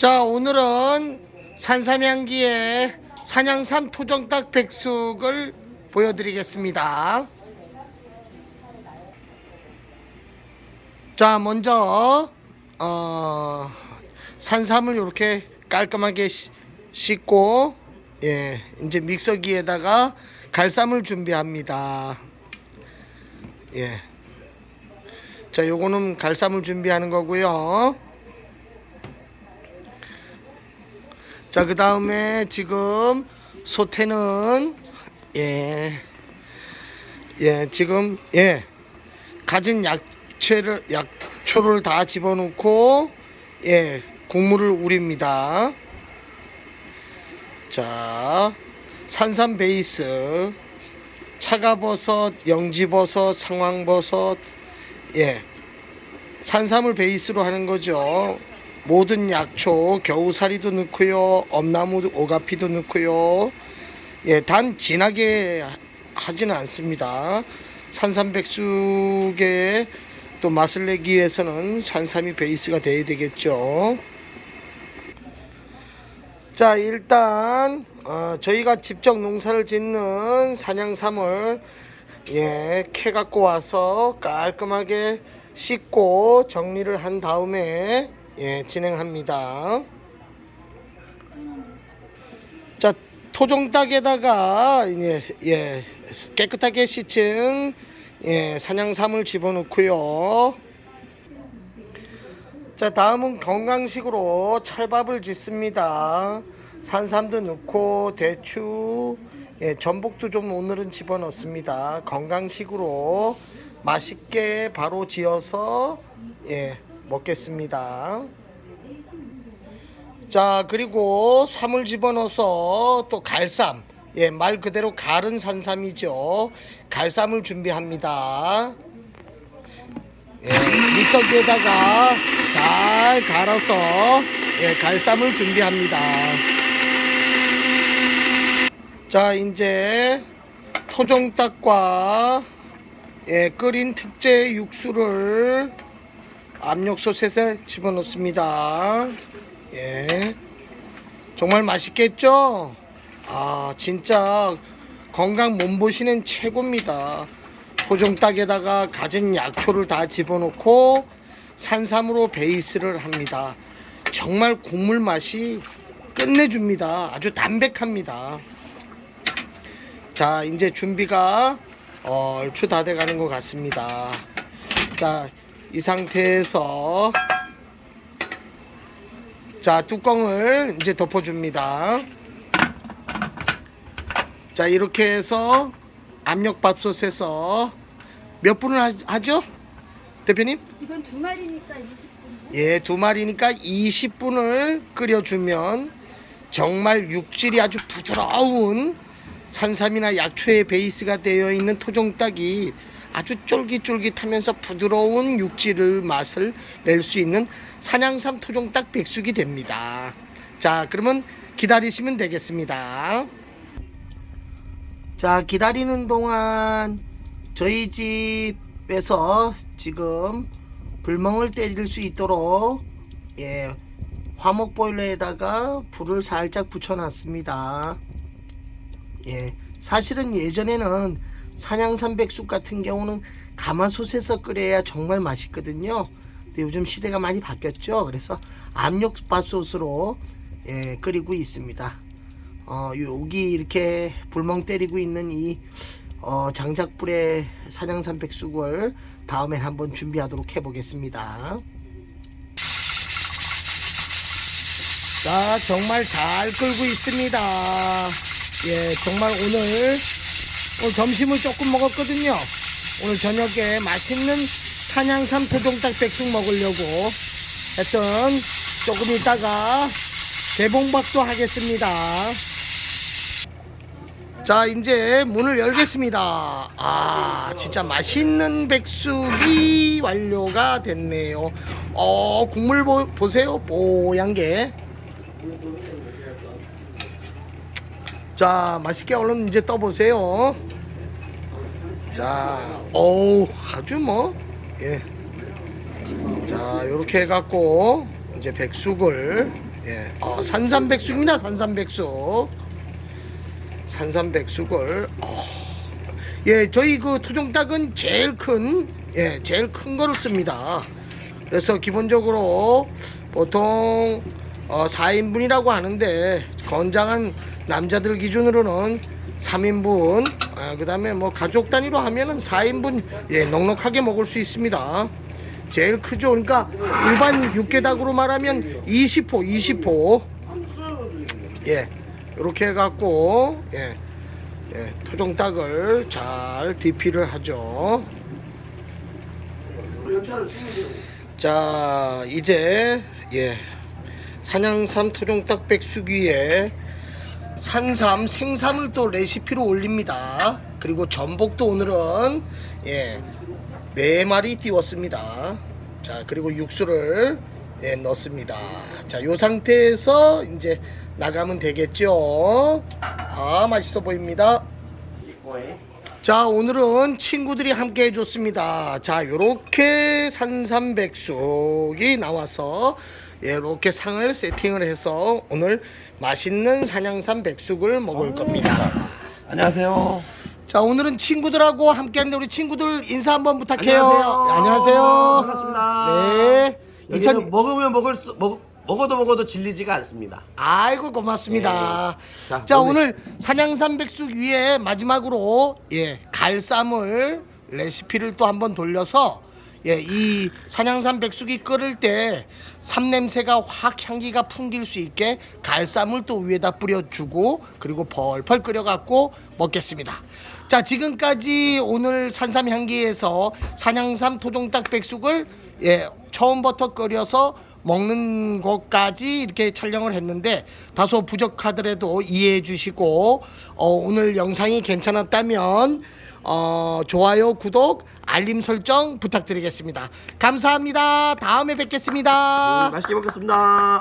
자 오늘은 산삼향기의 산양삼 토종닭 백숙을 보여드리겠습니다. 자 먼저 어, 산삼을 이렇게 깔끔하게 씻- 씻고 예 이제 믹서기에다가 갈쌈을 준비합니다. 예. 자 요거는 갈쌈을 준비하는 거고요. 자, 그 다음에 지금 소태는 예, 예, 지금 예, 가진 약채를 약초를 다 집어넣고 예, 국물을 우립니다. 자, 산삼 베이스, 차가버섯, 영지버섯, 상황버섯, 예, 산삼을 베이스로 하는 거죠. 모든 약초, 겨우사리도 넣고요, 엄나무 오가피도 넣고요. 예, 단 진하게 하- 하지는 않습니다. 산삼백숙의 또 맛을 내기 위해서는 산삼이 베이스가 돼야 되겠죠. 자, 일단 어, 저희가 직접 농사를 짓는 산양삼을 예, 캐 갖고 와서 깔끔하게 씻고 정리를 한 다음에 예, 진행합니다. 자, 토종닭에다가 예, 예, 깨끗하게 씻은 예, 산양삼을 집어넣고요. 자, 다음은 건강식으로 찰밥을 짓습니다. 산삼도 넣고 대추, 예, 전복도 좀 오늘은 집어넣습니다. 건강식으로 맛있게 바로 지어서 예, 먹겠습니다. 자, 그리고 삼을 집어넣어서 또 갈쌈, 예, 말 그대로 갈은 산삼이죠. 갈쌈을 준비합니다. 예, 믹서기에다가 잘 갈아서 예, 갈쌈을 준비합니다. 자, 이제 토종닭과 예, 끓인 특제 육수를 압력솥에 집어넣습니다. 예, 정말 맛있겠죠? 아, 진짜 건강 몸보신엔 최고입니다. 토종닭에다가 가진 약초를 다 집어넣고 산삼으로 베이스를 합니다. 정말 국물 맛이 끝내줍니다. 아주 담백합니다. 자, 이제 준비가 어, 얼추 다 돼가는 것 같습니다. 자, 이 상태에서 자, 뚜껑을 이제 덮어줍니다. 자, 이렇게 해서 압력밥솥에서 몇 분을 하, 하죠? 대표님? 이건 두 마리니까 20분. 예, 두 마리니까 20분을 끓여주면 정말 육질이 아주 부드러운 산삼이나 약초의 베이스가 되어 있는 토종닭이 아주 쫄깃쫄깃하면서 부드러운 육질을 맛을 낼 수 있는 산양삼 토종닭 백숙이 됩니다. 자, 그러면 기다리시면 되겠습니다. 자, 기다리는 동안 저희 집에서 지금 불멍을 때릴 수 있도록 예, 화목 보일러에다가 불을 살짝 붙여놨습니다. 예, 사실은 예전에는 산양산 백숙 같은 경우는 가마솥에서 끓여야 정말 맛있거든요. 근데 요즘 시대가 많이 바뀌었죠. 그래서 압력밥솥으로 예, 끓이고 있습니다. 어, 여기 이렇게 불멍 때리고 있는 이 어, 장작불의 산양산 백숙을 다음엔 한번 준비하도록 해보겠습니다. 자, 정말 잘 끓고 있습니다. 예, 정말 오늘, 오늘 점심을 조금 먹었거든요. 오늘 저녁에 맛있는 산양삼 토종닭 백숙 먹으려고 하여튼 조금 있다가 개봉박도 하겠습니다. 자, 이제 문을 열겠습니다. 아, 진짜 맛있는 백숙이 완료가 됐네요. 어, 국물 보, 보세요. 뽀얀 게. 자, 맛있게 얼른 이제 떠보세요. 자, 어우, 아주 뭐, 예. 자, 요렇게 해갖고, 이제 백숙을 예, 어, 산삼백숙입니다. 산삼백숙. 산삼백숙을 어, 예, 저희 그 토종닭은 제일 큰 예, 제일 큰 거를 씁니다. 그래서 기본적으로 보통 어, 4인분이라고 하는데 건장한 남자들 기준으로는 3인분 아, 그 다음에 뭐 가족 단위로 하면은 4인분 예, 넉넉하게 먹을 수 있습니다. 제일 크죠. 그러니까 일반 육개닭으로 말하면 20호, 20호. 예. 이렇게 해 갖고 예. 예, 토종닭을 잘 DP를 하죠. 자, 이제 예. 산양삼 토종닭 백숙위에 산삼 생삼을 또 레시피로 올립니다. 그리고 전복도 오늘은 예. 네 마리 띄웠습니다. 자, 그리고 육수를 예, 넣습니다. 자, 요 상태에서 이제 나가면 되겠죠. 아, 맛있어 보입니다. 자, 오늘은 친구들이 함께 해줬습니다. 자, 요렇게 산삼백숙이 나와서 예, 이렇게 상을 세팅을 해서 오늘 맛있는 산양삼 백숙을 먹을 겁니다. 안녕하세요. 자, 오늘은 친구들하고 함께 하는데 우리 친구들 인사 한번 부탁해요. 안녕하세요. 안녕하세요. 반갑습니다. 네. 여기는 2000 먹으면 먹을 수 먹, 먹어도 먹어도 질리지가 않습니다. 아이고 고맙습니다. 네. 자, 자, 오늘 산양삼 백숙 위에 마지막으로 예 갈쌈을 레시피를 또 한번 돌려서 예 이 산양삼 백숙이 끓을 때 삼냄새가 확 향기가 풍길 수 있게 갈쌈을 또 위에다 뿌려주고 그리고 펄펄 끓여갖고 먹겠습니다. 자 지금까지 오늘 산삼 향기에서 산양삼 토종닭 백숙을 예 처음부터 끓여서 먹는 것까지 이렇게 촬영을 했는데 다소 부족하더라도 이해해 주시고 어, 오늘 영상이 괜찮았다면 어, 좋아요, 구독, 알림 설정 부탁드리겠습니다. 감사합니다. 다음에 뵙겠습니다. 맛있게 먹겠습니다.